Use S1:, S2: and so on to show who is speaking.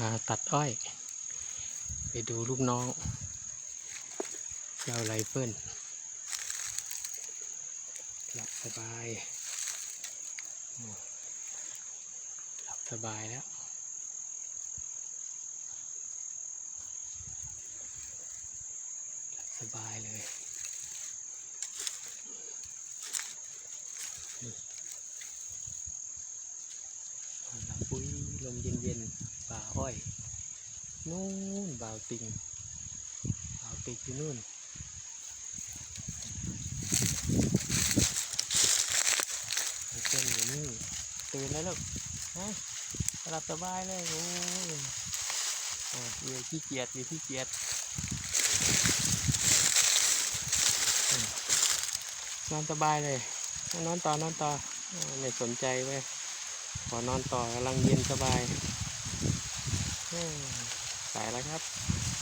S1: มาตัดอ้อย ไปดูลูกน้องเจ้าไรเฟิลหลับสบายหลับสบายแล้วหลับสบายเลยหลับปุ้ยลมเย็นๆ ป่าอ้อยนู่นบ่าวติงบ่าวติงอยู่นู่นเส้นอยู่นี่ตื่นแล้วลูกฮะหลับสบายเลยโอ้ยอะอยู่ขี้เกียจอยู่ขี้เกียจนอนสบายเลยนอนต่อนอนต่อไม่สนใจเว้ยขอนอนต่อกำลังเย็นสบาย อืมสายแล้วครับ